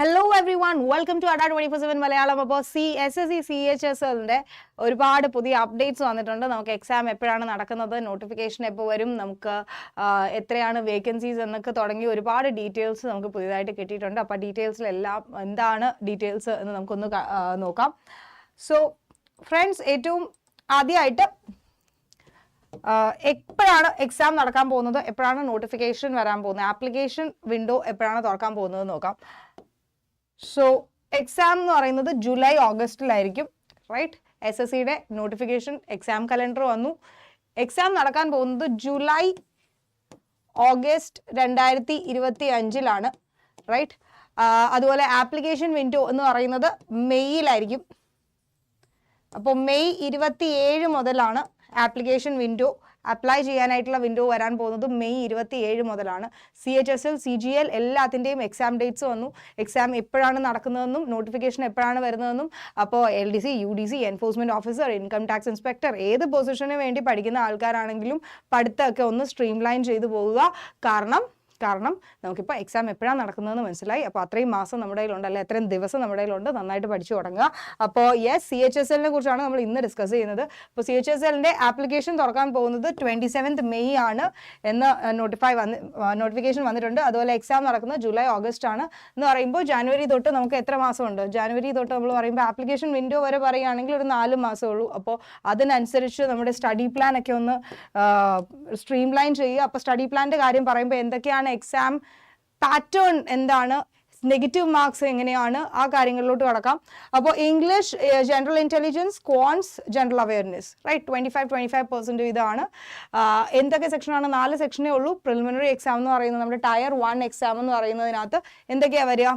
Hello everyone welcome to Adda twenty four seven Malayalam അപ്പോൾ C S S C C H S എല്ലിന്റെ ഒരുപാട് പുതിയ updates വന്നിട്ടുണ്ട്. നമുക്ക് എക്സാം എപ്പോഴാണ് നടക്കുന്നത്? നോട്ടിഫിക്കേഷൻ എപ്പോൾ വരും? നമുക്ക് എത്രയാണ് വേക്കൻസീസ് എന്നൊക്കെ തുടങ്ങി ഒരുപാട് ഡീറ്റെയിൽസ് നമുക്ക് പുതിയതായിട്ട് കിട്ടിയിട്ടുണ്ട്. അപ്പോൾ ഡീറ്റെയിൽസിലെല്ലാം എന്താണ് ഡീറ്റെയിൽസ് എന്ന് നമുക്കൊന്ന് നോക്കാം. സോ ഫ്രണ്ട്സ് ഏറ്റവും ആദ്യമായിട്ട് എപ്പോഴാണ് എക്സാം നടക്കാൻ പോകുന്നത്? എപ്പോഴാണ് നോട്ടിഫിക്കേഷൻ വരാൻ പോകുന്നത്? ആപ്ലിക്കേഷൻ വിൻഡോ എപ്പോഴാണ് തുറക്കാൻ പോകുന്നത് നോക്കാം. സോ എക്സാം എന്ന് പറയുന്നത് ജൂലൈ ഓഗസ്റ്റിലായിരിക്കും റൈറ്റ് എസ് എസ് സിയുടെ നോട്ടിഫിക്കേഷൻ എക്സാം കലണ്ടർ വന്നു. എക്സാം നടക്കാൻ പോകുന്നത് ജൂലൈ ഓഗസ്റ്റ് രണ്ടായിരത്തി ഇരുപത്തി അഞ്ചിലാണ് റൈറ്റ് അതുപോലെ ആപ്ലിക്കേഷൻ വിൻഡോ എന്ന് പറയുന്നത് മെയ്യിലായിരിക്കും. അപ്പോൾ മെയ് ഇരുപത്തി ഏഴ് മുതലാണ് ആപ്ലിക്കേഷൻ വിൻഡോ അപ്ലൈ ചെയ്യാനായിട്ടുള്ള വിൻഡോ വരാൻ പോകുന്നത് മെയ് ഇരുപത്തി ഏഴ് മുതലാണ്. C H S L C G L എല്ലാത്തിന്റെയും എക്സാം ഡേറ്റ്സ് വന്നു. എക്സാം എപ്പോഴാണ് നടക്കുന്നതെന്നും നോട്ടിഫിക്കേഷൻ എപ്പോഴാണ് വരുന്നതെന്നും അപ്പോൾ L D C U D C enforcement officer income tax inspector ഏത് പൊസിഷന് വേണ്ടി പഠിക്കുന്ന ആൾക്കാരാണെങ്കിലും പഠിത്തമൊക്കെ ഒന്ന് സ്ട്രീം ലൈൻ ചെയ്തു പോവുക. കാരണം കാരണം നമുക്കിപ്പോൾ എക്സാം എപ്പോഴാണ് നടക്കുന്നതെന്ന് മനസ്സിലായി. അപ്പോൾ അത്രയും മാസം നമ്മുടെ കയ്യിലുണ്ട് അല്ലെ അത്രയും ദിവസം നമ്മുടെ കയ്യിലുണ്ട്. നന്നായിട്ട് പഠിച്ചു തുടങ്ങുക. അപ്പോൾ യെസ് സി എച്ച് എസ് എല്ലിനെ കുറിച്ചാണ് നമ്മൾ ഇന്ന് ഡിസ്കസ് ചെയ്യുന്നത്. അപ്പോൾ സി എച്ച് എസ് എല്ലിന്റെ ആപ്ലിക്കേഷൻ തുറക്കാൻ പോകുന്നത് ട്വന്റി സെവൻത്ത് മെയ് ആണ് എന്ന് നോട്ടിഫൈ വന്ന് നോട്ടിഫിക്കേഷൻ വന്നിട്ടുണ്ട്. അതുപോലെ എക്സാം നടക്കുന്നത് ജൂലൈ ഓഗസ്റ്റ് ആണ് എന്ന് പറയുമ്പോൾ ജാനുവരി തൊട്ട് നമുക്ക് എത്ര മാസമുണ്ട്? ജാനുവരി തൊട്ട് നമ്മൾ പറയുമ്പോൾ ആപ്ലിക്കേഷൻ വിൻഡോ വരെ പറയുകയാണെങ്കിൽ ഒരു നാല് മാസമേ ഉള്ളൂ. അപ്പോൾ അതിനനുസരിച്ച് നമ്മുടെ സ്റ്റഡി പ്ലാൻ ഒക്കെ ഒന്ന് സ്ട്രീം ലൈൻ ചെയ്യുക. അപ്പോൾ സ്റ്റഡി പ്ലാന്റെ കാര്യം പറയുമ്പോൾ എന്തൊക്കെയാണ് എക്സാം പാറ്റേൺ എന്താണ്? നെഗറ്റീവ് മാർക്സ് എങ്ങനെയാണ്? ആ കാര്യങ്ങളിലോട്ട് കടക്കാം. അപ്പോൾ English general intelligence quants general awareness right twenty five twenty five percent ഇതാണ് എന്തൊക്കെ സെക്ഷനാണ് നാല് സെക്ഷനേ ഉള്ളൂ. പ്രിലിമിനറി എക്സാം എന്ന് പറയുന്നത് നമ്മുടെ ടയർ വൺ എക്സാം എന്ന് പറയുന്നതിനകത്ത് എന്തൊക്കെയാണ് വരിക?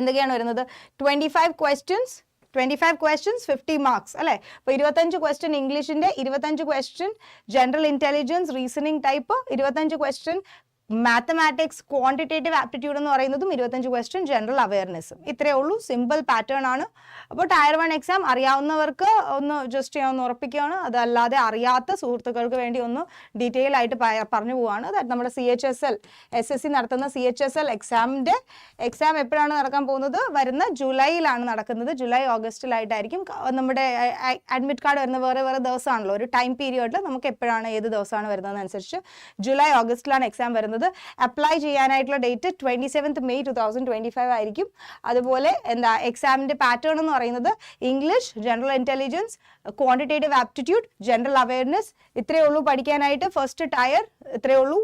എന്തൊക്കെയാണ് വരുന്നത്? Twenty five questions twenty five questions fifty marks അല്ലേ? അപ്പോൾ ഇരുപത്തഞ്ച് ക്വസ്റ്റ്യൻ ഇംഗ്ലീഷിന്റെ ഇരുപത്തഞ്ച് question general intelligence reasoning type ഇരുപത്തഞ്ച് ക്വസ്റ്റ്യൻ മാത്തമാറ്റിക്സ് ക്വാണ്ടിറ്റേറ്റീവ് ആപ്റ്റിറ്റ്യൂഡ് എന്ന് പറയുന്നതും ഇരുപത്തഞ്ച് ക്വസ്റ്റ്യൻ ജനറൽ അവയർനെസ്സും ഇത്രയേ ഉള്ളൂ. സിമ്പിൾ പാറ്റേൺ ആണ്. അപ്പോൾ ടയർ വൺ എക്സാം അറിയാവുന്നവർക്ക് ഒന്ന് ജസ്റ്റ് ഞാൻ ഒന്ന് ഉറപ്പിക്കുകയാണ്. അതല്ലാതെ അറിയാത്ത സുഹൃത്തുക്കൾക്ക് വേണ്ടി ഒന്ന് ഡീറ്റെയിൽ ആയിട്ട് പറഞ്ഞു പോവാണ്. അതായത് നമ്മുടെ C H S L S S C നടത്തുന്ന സി എച്ച് എസ് എൽ എക്സാമിന്റെ എക്സാം എപ്പോഴാണ് നടക്കാൻ പോകുന്നത്? വരുന്ന ജൂലൈയിലാണ് നടക്കുന്നത്. ജൂലൈ ഓഗസ്റ്റിലായിട്ടായിരിക്കും. നമ്മുടെ അഡ്മിറ്റ് കാർഡ് വരുന്ന വേറെ വേറെ ദിവസമാണല്ലോ. ഒരു ടൈം പീരിയഡിൽ നമുക്ക് എപ്പോഴാണ് ഏത് ദിവസമാണ് വരുന്നതെന്നനുസരിച്ച് ജൂലൈ ഓഗസ്റ്റിലാണ് എക്സാം വരുന്നത് അപ്ലൈ ചെയ്യാനായിട്ടുള്ള date twenty seventh May two thousand twenty five ആയിരിക്കും. അതുപോലെ എന്താ എക്സാമിന്റെ പാറ്റേൺ എന്ന് പറയുന്നത് English general intelligence quantitative aptitude general awareness ഇത്രയേ ഉള്ളൂ പഠിക്കാനായിട്ട്. ഫസ്റ്റ് ടയർ ഇത്രയേ ഉള്ളൂ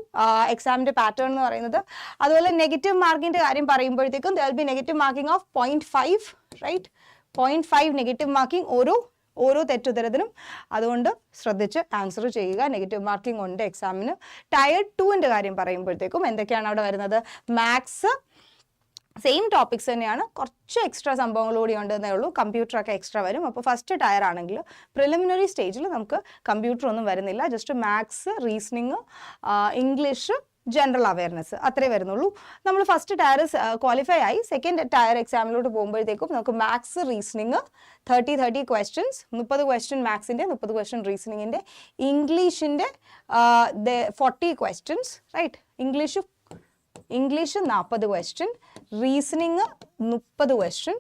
എക്സാമിന്റെ പാറ്റേൺ എന്ന് പറയുന്നത്. അതുപോലെ നെഗറ്റീവ് മാർക്കിന്റെ കാര്യം പറയുമ്പോഴത്തേക്കും there be negative marking of point five right point five negative marking ഓരോ ഓരോ തെറ്റുത്തരത്തിനും അതുകൊണ്ട് ശ്രദ്ധിച്ച് ആൻസർ ചെയ്യുക. നെഗറ്റീവ് മാർക്കിംഗ് ഉണ്ട് എക്സാമിന് ടയർ ടുവിന്റെ കാര്യം പറയുമ്പോഴത്തേക്കും എന്തൊക്കെയാണ് അവിടെ വരുന്നത്? മാത്സ് സെയിം ടോപ്പിക്സ് തന്നെയാണ്. കുറച്ച് എക്സ്ട്രാ സംഭവങ്ങൾ കൂടി ഉണ്ടെന്നേ ഉള്ളൂ. കമ്പ്യൂട്ടറൊക്കെ എക്സ്ട്രാ വരും. അപ്പോൾ ഫസ്റ്റ് ടയർ ആണെങ്കിൽ പ്രിലിമിനറി സ്റ്റേജിൽ നമുക്ക് കമ്പ്യൂട്ടർ ഒന്നും വരുന്നില്ല. Just maths reasoning English general awareness അത്രേ വരുന്നുള്ളൂ. നമ്മൾ ഫസ്റ്റ് ടയർ ക്വാളിഫൈ ആയി. സെക്കൻഡ് ടയർ എക്സാമിലോട്ട് പോകുമ്പോഴത്തേക്കും നമുക്ക് maths reasoning thirty thirty questions മുപ്പത് ക്വസ്റ്റ്യൻ മാത്സിന്റെ മുപ്പത് ക്വസ്റ്റ്യൻ റീസണിങ്ങിന്റെ ഇംഗ്ലീഷിന്റെ forty questions right English English നാൽപ്പത് ക്വസ്റ്റ്യൻ റീസണിങ് മുപ്പത് ക്വസ്റ്റ്യൻ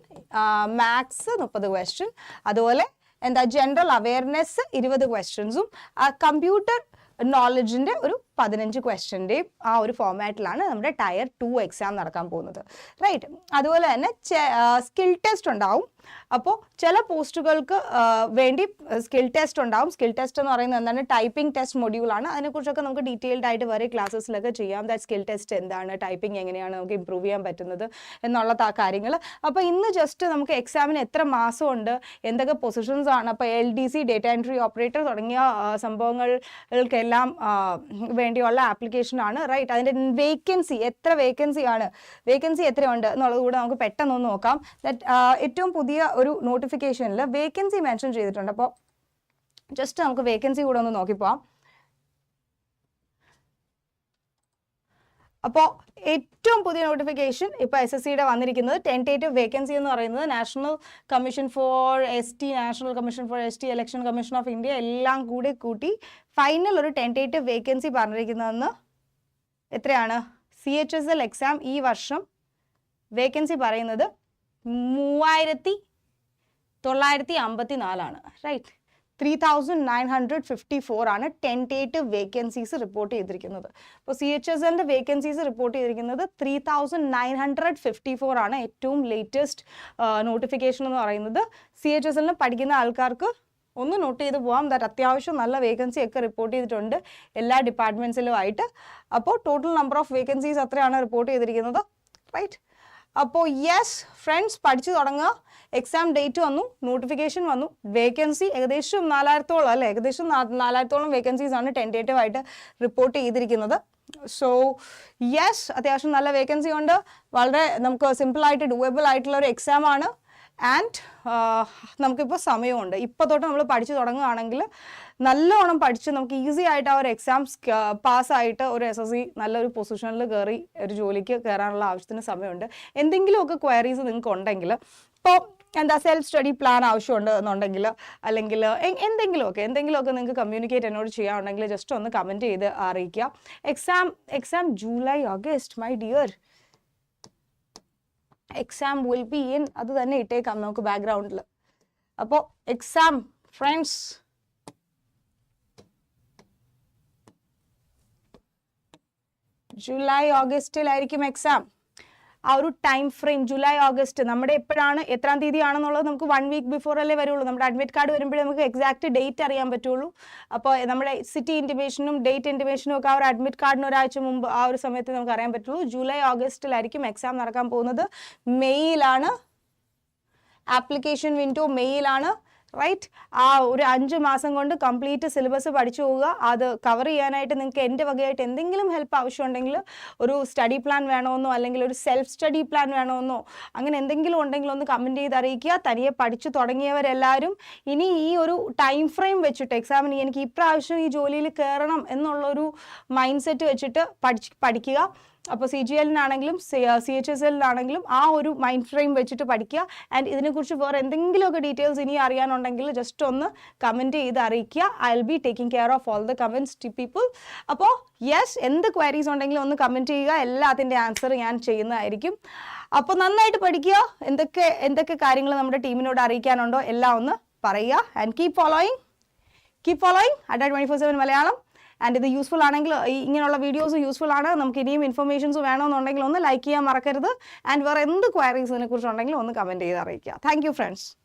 മാത്സ് മുപ്പത് ക്വസ്റ്റ്യൻ അതുപോലെ എന്താ ജനറൽ അവയർനെസ് ഇരുപത് ക്വസ്റ്റ്യൻസും കമ്പ്യൂട്ടർ നോളജിന്റെ ഒരു പതിനഞ്ച് ക്വസ്റ്റ്യന്റെയും ആ ഒരു ഫോമാറ്റിലാണ് നമ്മുടെ ടയർ ടു എക്സാം നടക്കാൻ പോകുന്നത്. റൈറ്റ് അതുപോലെ തന്നെ സ്കിൽ ടെസ്റ്റ് ഉണ്ടാവും. അപ്പോൾ ചില പോസ്റ്റുകൾക്ക് വേണ്ടി സ്കിൽ ടെസ്റ്റ് ഉണ്ടാവും. സ്കിൽ ടെസ്റ്റ് എന്ന് പറയുന്നത് എന്താണ്? ടൈപ്പിംഗ് ടെസ്റ്റ് മൊഡ്യൂളാണ് അതിനെക്കുറിച്ചൊക്കെ നമുക്ക് ഡീറ്റെയിൽഡ് ആയിട്ട് വേറെ ക്ലാസ്സസിലൊക്കെ ചെയ്യാം. ദാറ്റ് സ്കിൽ ടെസ്റ്റ് എന്താണ്? ടൈപ്പിംഗ് എങ്ങനെയാണ് നമുക്ക് ഇമ്പ്രൂവ് ചെയ്യാൻ പറ്റുന്നത് എന്നുള്ള കാര്യങ്ങൾ അപ്പോൾ ഇന്ന് ജസ്റ്റ് നമുക്ക് എക്സാമിന് എത്ര മാസമുണ്ട്? എന്തൊക്കെ പൊസിഷൻസ് ആണ്? അപ്പോൾ L D C data entry operator തുടങ്ങിയ സംഭവങ്ങൾക്കെല്ലാം വേണ്ടിയുള്ള ആപ്ലിക്കേഷൻ ആണ് റൈറ്റ് അതിന്റെ വേക്കൻസി എത്ര വേക്കൻസി ആണ്? വേക്കൻസി എത്രയുണ്ട് എന്നുള്ളത് കൂടെ നമുക്ക് പെട്ടെന്ന് നോക്കാം. ദാറ്റ് ഏറ്റവും പുതിയ ഒരു നോട്ടിഫിക്കേഷനിൽ വേക്കൻസി മെൻഷൻ ചെയ്തിട്ടുണ്ട്. അപ്പോൾ ജസ്റ്റ് നമുക്ക് വേക്കൻസി കൂടെ ഒന്ന് നോക്കിപ്പോവാം അപ്പോൾ ഏറ്റവും പുതിയ നോട്ടിഫിക്കേഷൻ ഇപ്പോൾ എസ് എസ് സിയുടെ വന്നിരിക്കുന്നത് ടെന്റേറ്റീവ് വേക്കൻസി എന്ന് പറയുന്നത് national commission for S T national commission for S T election commission of India എല്ലാം കൂടി കൂട്ടി ഫൈനൽ ഒരു ടെന്റേറ്റീവ് വേക്കൻസി പറഞ്ഞിരിക്കുന്നതെന്ന് എത്രയാണ്? C H S L exam ഈ വർഷം വേക്കൻസി പറയുന്നത് മൂവായിരത്തി തൊള്ളായിരത്തി അമ്പത്തി നാലാണ് right three thousand nine hundred fifty four ആണ് ടെന്റേറ്റീവ് വേക്കൻസീസ് റിപ്പോർട്ട് ചെയ്തിരിക്കുന്നത്. അപ്പോൾ സി എച്ച് എസ് എന്റെ വേക്കൻസീസ് റിപ്പോർട്ട് ചെയ്തിരിക്കുന്നത് three thousand nine hundred fifty four ആണ് ഏറ്റവും ലേറ്റസ്റ്റ് നോട്ടിഫിക്കേഷൻ എന്ന് പറയുന്നത്. സി എച്ച് എസ് എല്ലിന് പഠിക്കുന്ന ആൾക്കാർക്ക് ഒന്ന് നോട്ട് ചെയ്ത് പോകാം ദാറ്റ് അത്യാവശ്യം നല്ല വേക്കൻസി ഒക്കെ റിപ്പോർട്ട് ചെയ്തിട്ടുണ്ട് എല്ലാ ഡിപ്പാർട്ട്മെന്റ്സിലും ആയിട്ട്. അപ്പോൾ ടോട്ടൽ നമ്പർ ഓഫ് വേക്കൻസീസ് അത്രയാണ് റിപ്പോർട്ട് ചെയ്തിരിക്കുന്നത് റൈറ്റ് അപ്പോൾ യെസ് ഫ്രണ്ട്സ് പഠിച്ചു തുടങ്ങുക. എക്സാം ഡേറ്റ് വന്നു നോട്ടിഫിക്കേഷൻ വന്നു. വേക്കൻസി ഏകദേശം നാലായിരത്തോളം അല്ലേ? ഏകദേശം നാലായിരത്തോളം വേക്കൻസീസ് ആണ് ടെന്റേറ്റീവ് ആയിട്ട് റിപ്പോർട്ട് ചെയ്തിരിക്കുന്നത്. സോ യെസ് അത്യാവശ്യം നല്ല വേക്കൻസി ഉണ്ട്. വളരെ നമുക്ക് സിമ്പിളായിട്ട് ഡൂവബിൾ ആയിട്ടുള്ള ഒരു എക്സാം ആണ്. ആൻഡ് നമുക്കിപ്പോൾ സമയമുണ്ട്. ഇപ്പോൾ തൊട്ട് നമ്മൾ പഠിച്ചു തുടങ്ങുകയാണെങ്കിൽ നല്ലോണം പഠിച്ച് നമുക്ക് ഈസി ആയിട്ട് ആ ഒരു എക്സാംസ് പാസ്സായിട്ട് ഒരു എസ് എസ് സി നല്ലൊരു പൊസിഷനിൽ കയറി ഒരു ജോലിക്ക് കയറാനുള്ള ആവശ്യത്തിന് സമയമുണ്ട്. എന്തെങ്കിലുമൊക്കെ ക്വയറീസ് നിങ്ങൾക്ക് ഉണ്ടെങ്കിൽ ഇപ്പോൾ എന്താ സെൽഫ് സ്റ്റഡി പ്ലാൻ ആവശ്യമുണ്ട് എന്നുണ്ടെങ്കിൽ അല്ലെങ്കിൽ എന്തെങ്കിലുമൊക്കെ എന്തെങ്കിലുമൊക്കെ നിങ്ങൾക്ക് കമ്മ്യൂണിക്കേറ്റ് എന്നോട് ചെയ്യാനുണ്ടെങ്കിൽ ജസ്റ്റ് ഒന്ന് കമന്റ് ചെയ്ത് അറിയിക്കുക. Exam exam July August my dear exam will be in അത് തന്നെ ഇട്ടേക്കാം നമുക്ക് ബാക്ക്ഗ്രൗണ്ടിൽ അപ്പോൾ എക്സാം ഫ്രണ്ട്സ് ജൂലൈ ഓഗസ്റ്റിലായിരിക്കും എക്സാം ആ ഒരു ടൈം ഫ്രെയിം ജൂലൈ ഓഗസ്റ്റ് നമ്മുടെ എപ്പോഴാണ് എത്രാം തീയതി ആണെന്നുള്ളത് നമുക്ക് വൺ വീക്ക് ബിഫോർ അല്ലേ വരുള്ളൂ. നമ്മുടെ അഡ്മിറ്റ് കാർഡ് വരുമ്പോഴേ നമുക്ക് എക്സാക്ട് ഡേറ്റ് അറിയാൻ പറ്റുള്ളൂ. അപ്പോൾ നമ്മുടെ സിറ്റി ഇന്റിമേഷനും ഡേറ്റ് ഇന്റിമേഷനും ഒക്കെ ആ ഒരു അഡ്മിറ്റ് കാർഡിന് ഒരാഴ്ച മുമ്പ് ആ ഒരു സമയത്ത് നമുക്ക് അറിയാൻ പറ്റുള്ളൂ. ജൂലൈ ഓഗസ്റ്റിലായിരിക്കും എക്സാം നടക്കാൻ പോകുന്നത്. മെയ്യിലാണ് ആപ്ലിക്കേഷൻ വിൻഡോ മെയ്യിലാണ് റൈറ്റ് ആ ഒരു അഞ്ച് മാസം കൊണ്ട് കംപ്ലീറ്റ് സിലബസ് പഠിച്ചു പോവുക. അത് കവർ ചെയ്യാനായിട്ട് നിങ്ങൾക്ക് എന്റെ വകയായിട്ട് എന്തെങ്കിലും ഹെൽപ്പ് ആവശ്യമുണ്ടെങ്കിൽ ഒരു സ്റ്റഡി പ്ലാൻ വേണമെന്നോ അല്ലെങ്കിൽ ഒരു സെൽഫ് സ്റ്റഡി പ്ലാൻ വേണമെന്നോ അങ്ങനെ എന്തെങ്കിലും ഉണ്ടെങ്കിൽ ഒന്ന് കമന്റ് ചെയ്ത് അറിയിക്കുക. തനിയെ പഠിച്ചു തുടങ്ങിയവരെല്ലാവരും ഇനി ഈ ഒരു ടൈം ഫ്രെയിം വെച്ചിട്ട് എക്സാമിന് എനിക്ക് ഇപ്രാവശ്യം ഈ ജോലിയിൽ കയറണം എന്നുള്ളൊരു മൈൻഡ് സെറ്റ് വെച്ചിട്ട് പഠിച്ച് പഠിക്കുക. അപ്പോൾ സി ജി എല്ലിനാണെങ്കിലും സി എച്ച് എസ് എല്ലിനാണെങ്കിലും ആ ഒരു മൈൻഡ് ഫ്രെയിം വെച്ചിട്ട് പഠിക്കുക. ആൻഡ് ഇതിനെക്കുറിച്ച് വേറെ എന്തെങ്കിലുമൊക്കെ ഡീറ്റെയിൽസ് ഇനി അറിയാനുണ്ടെങ്കിൽ ജസ്റ്റ് ഒന്ന് കമന്റ് ചെയ്ത് അറിയിക്കുക. I will be taking care of all the comments to people അപ്പോൾ യെസ് എന്ത് ക്വയറീസ് ഉണ്ടെങ്കിലും ഒന്ന് കമന്റ് ചെയ്യുക. എല്ലാത്തിന്റെ ആൻസർ ഞാൻ ചെയ്യുന്നതായിരിക്കും. അപ്പോൾ നന്നായിട്ട് പഠിക്കുക. എന്തൊക്കെ എന്തൊക്കെ കാര്യങ്ങൾ നമ്മുടെ ടീമിനോട് അറിയിക്കാനുണ്ടോ എല്ലാം ഒന്ന് പറയുക. And keep following keep following ada twenty four seven Malayalam. And ഇത് യൂസ്ഫുൾ ആണെങ്കിൽ ഇങ്ങനെയുള്ള വീഡിയോസ് യൂസ്ഫുൾ ആണ്. നമുക്ക് ഇനിയും ഇൻഫർമേഷൻസ് വേണമെന്നുണ്ടെങ്കിൽ ഒന്ന് ലൈക്ക് ചെയ്യാൻ മറക്കരുത്. ആൻഡ് വേറെ എന്ത് ക്വയറീസിനെ കുറിച്ചുണ്ടെങ്കിലും ഒന്ന് കമന്റ് ചെയ്ത് അറിയിക്കുക. Thank friends